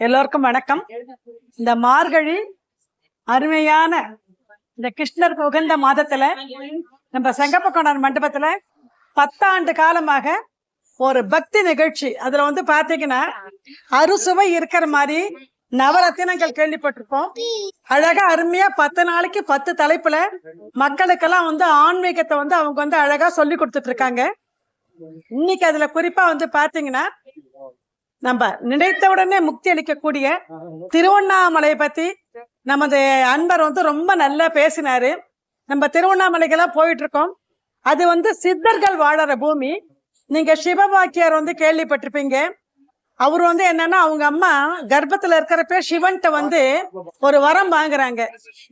எல்லோருக்கும் வணக்கம். இந்த மார்கழி அருமையான இந்த கிருஷ்ணருக்கு உகந்த மாதத்துல நம்ம செங்கப்பக்கோணர் மண்டபத்துல பத்தாண்டு காலமாக ஒரு பக்தி நிகழ்ச்சி. அதுல வந்து பாத்தீங்கன்னா அறுசுவை இருக்கிற மாதிரி நவரத்தினங்கள் கேள்விப்பட்டிருப்போம். அழகா அருமையா பத்து நாளைக்கு பத்து தலைப்புல மக்களுக்கெல்லாம் வந்து ஆன்மீகத்தை வந்து அவங்க வந்து அழகா சொல்லி கொடுத்துட்டு இருக்காங்க. இன்னைக்கு அதுல குறிப்பா வந்து பாத்தீங்கன்னா நம்ம நினைத்த உடனே முக்தி அளிக்கக்கூடிய திருவண்ணாமலை பத்தி நமது அன்பர் வந்து ரொம்ப நல்லா பேசினாரு. நம்ம திருவண்ணாமலைக்கெல்லாம் போயிட்டு இருக்கோம் அது வந்து சித்தர்கள் வாழற பூமி. நீங்க சிவபாக்கியார் வந்து கேள்விப்பட்டிருப்பீங்க. அவர் வந்து என்னன்னா அவங்க அம்மா கர்ப்பத்துல இருக்கிறப்ப சிவன்கிட்ட வந்து ஒரு வரம் வாங்குறாங்க.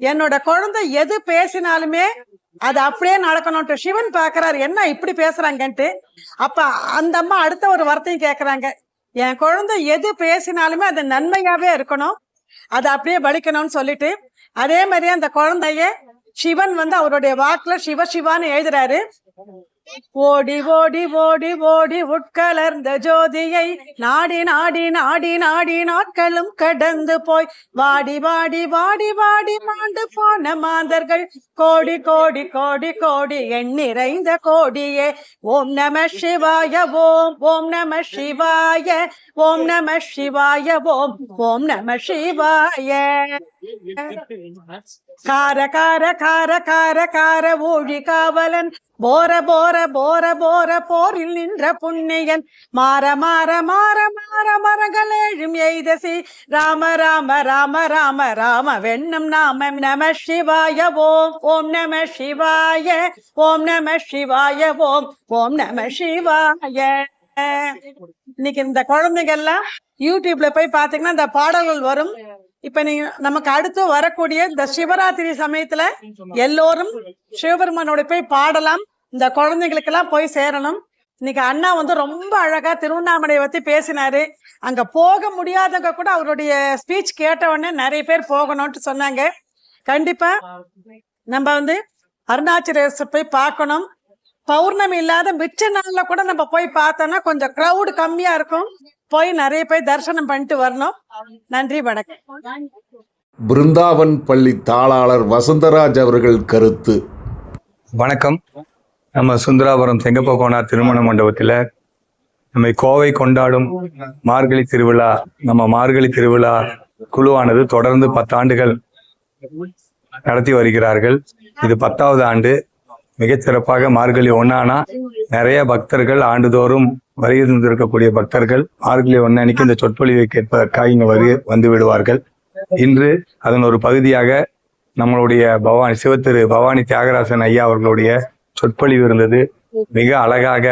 என்னோட குழந்தை எது பேசினாலுமே அது அப்படியே நடக்கணும்ட்டு சிவன் பாக்குறாரு. என்ன இப்படி பேசுறாங்கன்ட்டு. அப்ப அந்த அம்மா அடுத்த ஒரு வரத்தையும் கேக்குறாங்க. என் குழந்தை எது பேசினாலுமே அது நன்மையாவே இருக்கணும். அதை அப்படியே வலிக்கணும்னு சொல்லிட்டு அதே மாதிரி அந்த குழந்தைய சிவன் வந்து அவருடைய வாக்குல சிவ சிவான்னு எழுதுறாரு. ஓடி ஓடி ஓடி ஓடி உட்கலர்ந்த ஜோதியை நாடி நாடி நாடி நாடி நாட்களும் கடந்து போய். வாடி வாடி வாடி வாடி மாண்டு போன மாந்தர்கள். கோடி கோடி கோடி கோடி எண்ணிறைந்த கோடியே. ஓம் நம சிவாய ஓம் ஓம் நம சிவாய ஓம் நம சிவாய ஓம் ஓம் நம சிவாய. கார கார கார கார கார ஊழி காவலன். போர போர போர போர போரில் நின்ற புண்ணியன். மாற மாற மாற மாற மரங்களேழும் எய்தசி ராம ராம ராம ராம ராம வெண்ணும் நாம நம சிவாய ஓம். ஓம் நம சிவாய ஓம் நம சிவாய ஓம். ஓம் நம சிவாய. இன்னைக்கு இந்த குழந்தைங்க எல்லாம் யூடியூப்ல போய் பாத்தீங்கன்னா இந்த பாடல்கள் வரும். இப்ப நீங்க நமக்கு அடுத்து வரக்கூடிய இந்த சிவராத்திரி சமயத்துல எல்லோரும் சிவபெருமானோட போய் பாடலாம். இந்த குழந்தைங்களுக்கு எல்லாம் போய் சேரணும். இன்னைக்கு அண்ணா வந்து ரொம்ப அழகா திருவண்ணாமலையை பத்தி பேசினாரு. அங்க போக முடியாதவங்க கூட அவருடைய ஸ்பீச் கேட்ட உடனே நிறைய பேர் போகணும்ட்டு சொன்னாங்க. கண்டிப்பா நம்ம வந்து அருணாச்சலேஸ்வர் போய் பார்க்கணும். பௌர்ணமி இல்லாத மிச்ச நாள்ல கூட நம்ம போய் பார்த்தோம்னா கொஞ்சம் க்ரௌடு கம்மியா இருக்கும். போய் நிறைய போய் தரிசனம் பண்ணிட்டு வரணும். நன்றி வணக்கம். பிருந்தாவன் பள்ளி தாளாளர் வசந்தராஜ் அவர்கள் கருத்து. வணக்கம். நம்ம சுந்தராபுரம் செங்கப்பகோனார் திருமண மண்டபத்தில் நம்ம கோவை கொண்டாடும் மார்கழி திருவிழா நம்ம மார்கழி திருவிழா குழுவானது தொடர்ந்து பத்தாண்டுகள் நடத்தி வருகிறார்கள். இது பத்தாவது ஆண்டு. மிகச்சிறப்பாக மார்கழி ஒன்னானா நிறைய பக்தர்கள் ஆண்டுதோறும் வருகிருந்திருக்கக்கூடிய பக்தர்கள் மார்கழி ஒன்னன்னைக்கு இந்த சொற்பொழிவை கேட்பதற்காக இங்கு வருகை வந்து விடுவார்கள். இன்று அதன் ஒரு பகுதியாக நம்மளுடைய பவானி சிவத்திரு பவானி தியாகராசன் ஐயா அவர்களுடைய சொற்பொழிவு இருந்தது. மிக அழகாக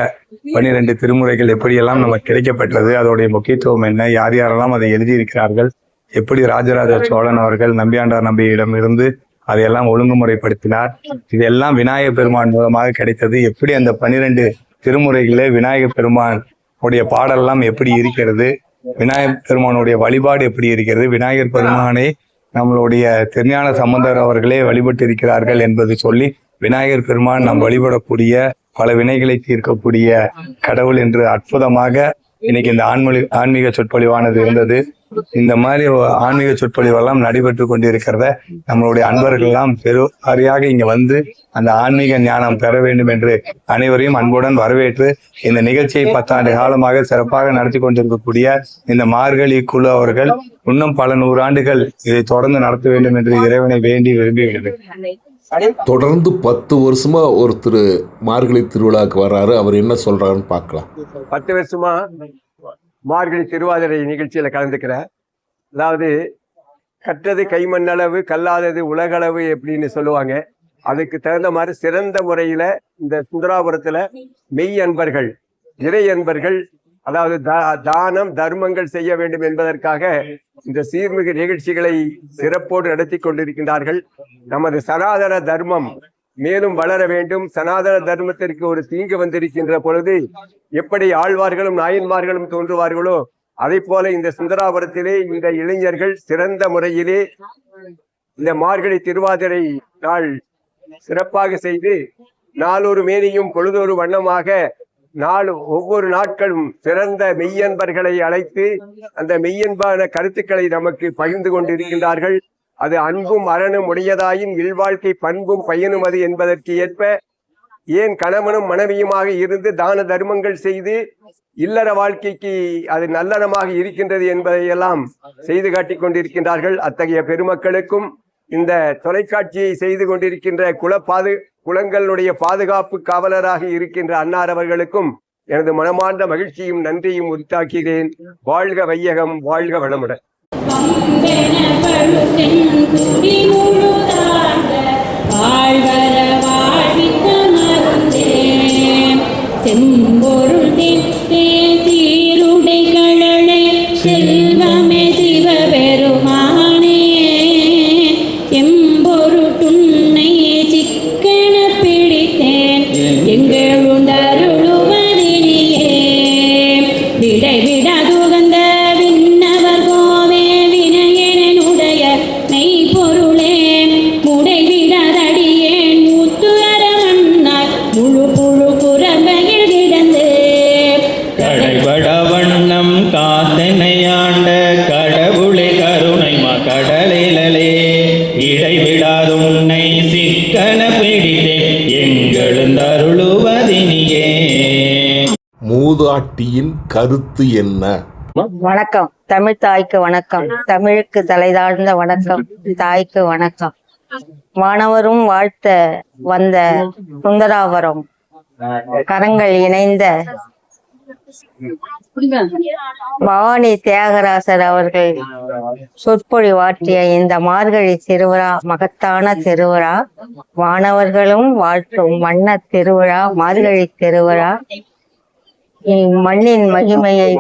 பன்னிரெண்டு திருமுறைகள் எப்படியெல்லாம் நமக்கு கிடைக்கப்பட்டது அதோடைய முக்கியத்துவம் என்ன யார் யாரெல்லாம் அதை எழுதியிருக்கிறார்கள் எப்படி ராஜராஜ சோழன் அவர்கள் நம்பியாண்டார் நம்பியிடம் இருந்து அதையெல்லாம் ஒழுங்குமுறைப்படுத்தினார். இதெல்லாம் விநாயகர் பெருமான் மூலமாக கிடைத்தது. எப்படி அந்த பனிரெண்டு திருமுறைகளே விநாயகர் பெருமான் உடைய பாடல்லாம் எப்படி இருக்கிறது? விநாயகர் பெருமானுடைய வழிபாடு எப்படி இருக்கிறது? விநாயகர் பெருமானை நம்மளுடைய திருஞான சம்பந்தர் அவர்களே வழிபட்டு இருக்கிறார்கள் என்பது சொல்லி விநாயகர் பெருமான் நாம் வழிபடக்கூடிய பல வினைகளை தீர்க்கக்கூடிய கடவுள் என்று அற்புதமாக இன்னைக்கு இந்த ஆன்மொழி ஆன்மீக சொற்பொழிவானது இருந்தது. இந்த மாதிரி ஆன்மீக சொற்பொழிவெல்லாம் நடைபெற்று கொண்டிருக்கிறத நம்மளுடைய அன்பர்கள் எல்லாம் பெருவாரியாக இங்க வந்து அந்த ஆன்மீக ஞானம் பெற வேண்டும் என்று அனைவரையும் அன்புடன் வரவேற்று இந்த நிகழ்ச்சியை பத்தாண்டு காலமாக சிறப்பாக நடத்தி கொண்டிருக்கக்கூடிய இந்த மார்கழி குழு அவர்கள் இன்னும் பல நூறாண்டுகள் இதை தொடர்ந்து நடத்த வேண்டும் என்று இறைவனை வேண்டி விரும்புகிறது. தொடர்ந்து பத்து வருஷமா ஒருத்தர் மார்கழி திருவிழாக்கு வர்றாரு அவர் என்ன சொல்றாருன்னு பார்க்கலாம். பத்து வருஷமா மார்கழி திருவாதிரை நிகழ்ச்சியில கலந்துக்கிறேன். அதாவது கற்றது கைமண்ணளவு கல்லாதது உலகளவு அப்படின்னு சொல்லுவாங்க. அதுக்கு தகுந்த மாதிரி சிறந்த முறையில இந்த சுந்தராபுரத்துல மெய் அன்பர்கள் இறை அன்பர்கள் அதாவது தா- தானம் தர்மங்கள் செய்ய வேண்டும் என்பதற்காக இந்த சீர்மிகு நிகழ்ச்சிகளை சிறப்போடு நடத்தி கொண்டிருக்கின்றார்கள். நமது சனாதன தர்மம் மேலும் வளர வேண்டும். சனாதன தர்மத்திற்கு ஒரு தீங்கு வந்திருக்கின்ற பொழுது எப்படி ஆழ்வார்களும் நாயன்மார்களும் தோன்றுவார்களோ அதை போல இந்த சுந்தராபுரத்திலே இந்த இளைஞர்கள் சிறந்த முறையிலே இந்த மார்கழி திருவாதிரை நாள் சிறப்பாக செய்து நாளொரு மேனியும் பொழுதொரு வண்ணமாக நாள் ஒவ்வொரு நாட்களும் சிறந்த மெய்யன்பர்களை அழைத்து அந்த மெய்யன்பான கருத்துக்களை நமக்கு பகிர்ந்து கொண்டிருக்கின்றார்கள். அது அன்பும் அறனும் உடையதாயின் இல்வாழ்க்கை பண்பும் பயனும் அது என்பதற்கு ஏற்ப ஏன் கணவனும் மனைவியுமாக இருந்து தான தர்மங்கள் செய்து இல்லற வாழ்க்கைக்கு அது நல்லறமாக இருக்கின்றது என்பதையெல்லாம் செய்து காட்டிக் கொண்டிருக்கின்றார்கள். அத்தகைய பெருமக்களுக்கும் இந்த தொலைக்காட்சியை செய்து கொண்டிருக்கின்ற குல பாது குலங்களுடைய பாதுகாப்பு காவலராக இருக்கின்ற அன்னார் அவர்களுக்கும் எனது மனமார்ந்த மகிழ்ச்சியும் நன்றியும் உரித்தாக்குகிறேன் வாழ்க வையகம் வாழ்க வளமுடன். செம்பொருள் செம்பொரு மூதாட்டியின் கருத்து என்ன? வணக்கம். தமிழ் தாய்க்கு வணக்கம். தமிழுக்கு தலைதாழ்ந்த வணக்கம். தாய்க்கு வணக்கம். மாணவரும் வாழ்த்த வந்த சுந்தராவரம் கரங்கள் இணைந்த பவானி தியாகராசர் அவர்கள் சொற்பொழிவாற்றிய இந்த மார்கழி திருவிழா மகத்தான திருவிழா. மாணவர்களும் வாழ்த்தும் வண்ண திருவிழா மார்கழி திருவிழா. இம்மண்ணின் மகிமையை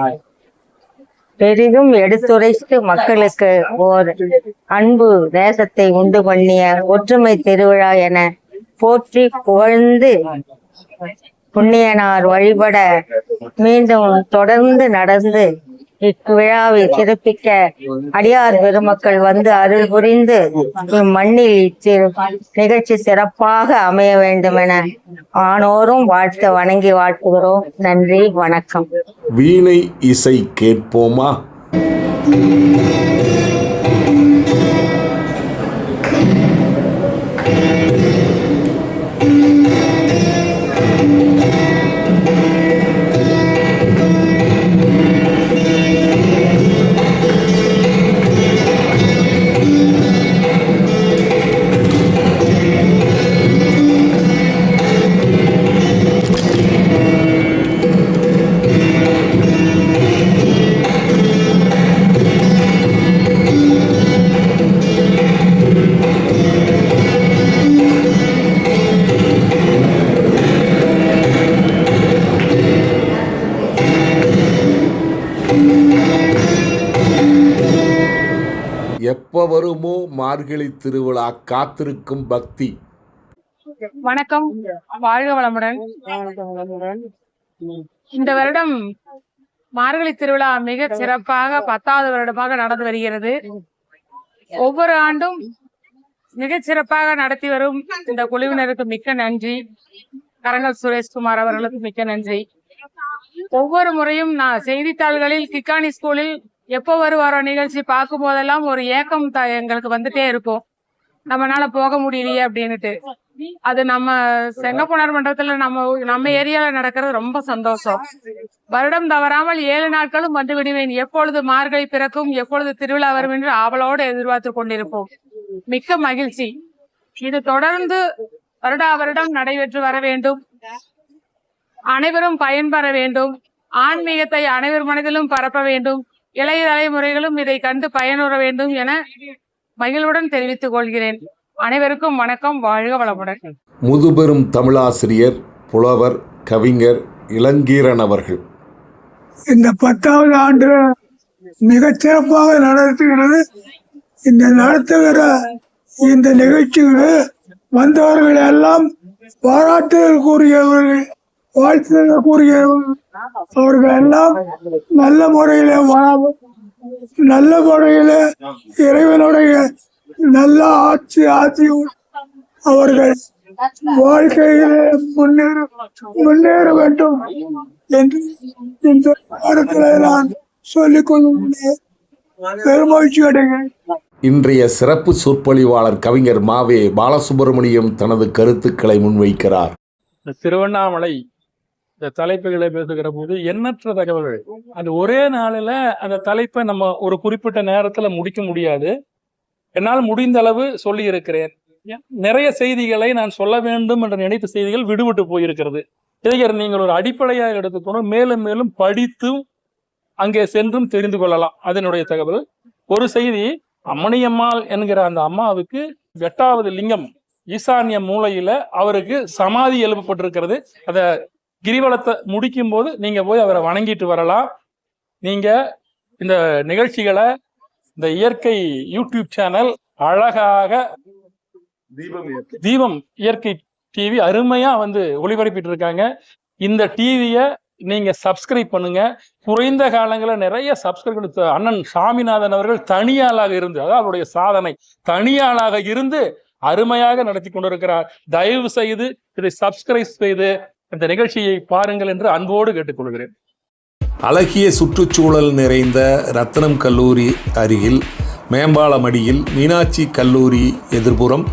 பெரிதும் எடுத்துரைத்து மக்களுக்கு ஓர் அன்பு தேசத்தை உண்டு பண்ணிய ஒற்றுமை திருவிழா என போற்றி புகழ்ந்து புண்ணியனார் வழிபட மீண்டும் தொடர்ந்து நடந்து இவ்விழாவை சிறப்பிக்க அடியார் பெருமக்கள் வந்து அருள் புரிந்து இம்மண்ணில் நிகழ்ச்சி சிறப்பாக அமைய வேண்டும் என ஆனோரும் வாழ்த்து வணங்கி வாழ்த்துகிறோம். நன்றி வணக்கம். வீணை இசை கேட்போமா? எப்போ வருமோ மார்கழி திருவிழா காத்திருக்கும் பக்தி. வணக்கம். வாழ்க வளமுடன். இந்த வருடம் மார்கழி திருவிழா மிக சிறப்பாக பத்தாவது வருடமாக நடந்து வருகிறது. ஒவ்வொரு ஆண்டும் மிகச் சிறப்பாக நடத்தி வரும் இந்த குழுவினருக்கு மிக்க நன்றி. கரங்கல் சுரேஷ்குமார் அவர்களுக்கு மிக்க நன்றி. ஒவ்வொரு முறையும் நான் செய்தித்தாள்களில் கிக்கானி ஸ்கூலில் எப்போ வருவாரோ நிகழ்ச்சி பார்க்கும் போதெல்லாம் ஒரு ஏக்கம் த- எங்களுக்கு வந்துட்டே இருக்கும். நம்மனால போக முடியலையே அப்படின்னுட்டு. அது நம்ம செங்கப்புணர் மன்றத்துல நம்ம நம்ம ஏரியால நடக்கிறது ரொம்ப சந்தோஷம். வருடம் தவறாமல் ஏழு நாட்களும் வந்து விடுவேன். எப்பொழுது மார்கழி பிறக்கும் எப்பொழுது திருவிழா வரும் என்று ஆவலோடு எதிர்பார்த்து கொண்டிருப்போம். மிக்க மகிழ்ச்சி. இது தொடர்ந்து வருடா வருடம் நடைபெற்று வர வேண்டும். அனைவரும் பயன்பெற வேண்டும். ஆன்மீகத்தை அனைவர் மனதிலும் பரப்ப வேண்டும். இளைய தலைமுறைகளும் இதை கண்டு பயனுற வேண்டும் என மகிழ்வுடன் தெரிவித்துக் கொள்கிறேன். அனைவருக்கும் வணக்கம். வாழ்க வளமுடன். முதுபெரும் தமிழாசிரியர் புலவர் கவிஞர் இளங்கீரன் அவர்கள். இந்த பத்தாவது ஆண்டு மிகச் சிறப்பாக நடத்துகிறது. இந்த நடத்துகிற இந்த நிகழ்ச்சிகள் வந்தவர்கள் எல்லாம் பாராட்டுதல் கூறியவர்கள் வாழ்த்துதல் கூறியவர்கள் அவர்கள் எல்லாம் நல்ல முறையில நல்ல முறையில இறைவனுடைய நல்ல ஆட்சி ஆட்சி அவர்கள் வாழ்க்கையிலே முன்னேற முன்னேற வேண்டும் என்று இந்த நேரத்தில் நான் சொல்லிக் கொள்ளுகிறேன் பெருமகிழ்ச்சி அடைகிறேன். இன்றைய சிறப்பு சொற்பொழிவாளர் கவிஞர் மாவே பாலசுப்பிரமணியம் தனது கருத்துக்களை முன்வைக்கிறார். திருவண்ணாமலை இந்த தலைப்புகளை பேசுகிற போது எண்ணற்ற தகவல்கள். அது ஒரே நாளில் அந்த தலைப்பை நம்ம ஒரு குறிப்பிட்ட நேரத்துல முடிக்க முடியாது. என்னால் முடிந்த அளவு சொல்லி இருக்கிறேன் நிறைய செய்திகளை நான் சொல்ல வேண்டும் என்று நினைத்த செய்திகள் விடுபட்டு போயிருக்கிறது. இளைஞர் நீங்கள் ஒரு அடிப்படையாக எடுத்துக்கணும். மேலும் மேலும் படித்தும் அங்கே சென்றும் தெரிந்து கொள்ளலாம். அதனுடைய தகவல் ஒரு செய்தி அம்மணியம்மாள் என்கிற அந்த அம்மாவுக்கு எட்டாவது லிங்கம் ஈசான்ய மூலையில அவருக்கு சமாதி எழுப்பப்பட்டிருக்கிறது. அதை கிரிவலத்தை முடிக்கும் போது நீங்க போய் அவரை வணங்கிட்டு வரலாம். நீங்க இந்த நிகழ்ச்சிகளை இந்த இயற்கை யூடியூப் சேனல் அழகாக தீபம் இயற்கை டிவி அருமையா வந்து ஒளிபரப்பிட்டு இருக்காங்க இந்த டிவியை நீங்க சப்ஸ்கிரைப் பண்ணுங்க. குறைந்த காலங்களில் நிறைய சப்ஸ்கிரைப் அண்ணன் சாமிநாதன் அவர்கள் தனியாளாக இருந்து அதாவது அவருடைய சாதனை தனியாளாக இருந்து அருமையாக நடத்தி கொண்டிருக்கிறார். தயவு செய்து இதை சப்ஸ்கிரைப் செய்து இந்த நிகழ்ச்சியை பாருங்கள் என்று அன்போடு கேட்டுக்கொள்கிறேன். அழகிய சுற்றுச்சூழல் நிறைந்த ரத்னம் கல்லூரி அருகில் மேம்பாலமடியில் மீனாட்சி கல்லூரி எதிர்ப்புறம்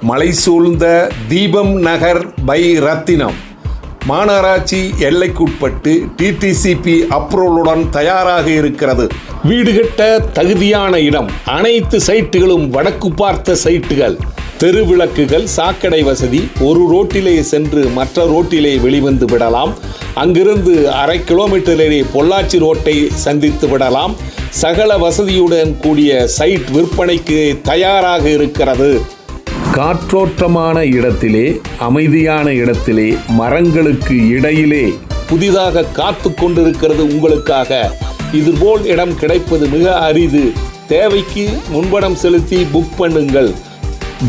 மலை சூழ்ந்த தீபம் நகர் பை ரத்தினம். மாநகராட்சி எல்லைக்குட்பட்டு டிடிசிபி அப்ரூவலுடன் தயாராக இருக்கிறது. வீடு கட்ட தகுதியான இடம். அனைத்து சைட்டுகளும் வடக்கு பார்த்த சைட்டுகள். தெருவிளக்குகள் சாக்கடை வசதி ஒரு ரோட்டிலே சென்று மற்ற ரோட்டிலே வெளிவந்து விடலாம். அங்கிருந்து அரை கிலோமீட்டரிலே பொள்ளாச்சி ரோட்டை சந்தித்து விடலாம். சகல வசதியுடன் கூடிய சைட் விற்பனைக்கு தயாராக இருக்கிறது. காற்றோட்டமான இடத்திலே அமைதியான இடத்திலே மரங்களுக்கு இடையிலே. புதிதாக காத்து கொண்டிருக்கிறது உங்களுக்காக. இதுபோல் இடம் கிடைப்பது மிக அரிது. தேவைக்கு முன்பணம் செலுத்தி புக் பண்ணுங்கள்.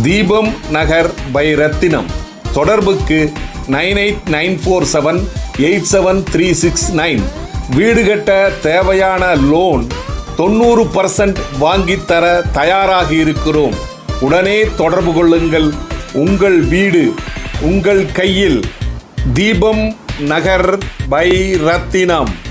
தீபம் நகர் பை ரத்தினம். தொடர்புக்கு nine eight nine four seven eight seven three six nine. வீடு கட்ட தேவையான லோன் தொண்ணூறு பர்சன்ட் வாங்கித்தர தயாராக இருக்கிறோம். உடனே தொடர்பு கொள்ளுங்கள். உங்கள் வீடு உங்கள் கையில் தீபம் நகர் பை ரத்தினம்.